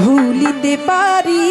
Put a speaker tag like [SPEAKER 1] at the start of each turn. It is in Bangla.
[SPEAKER 1] ভুলিতে পারি।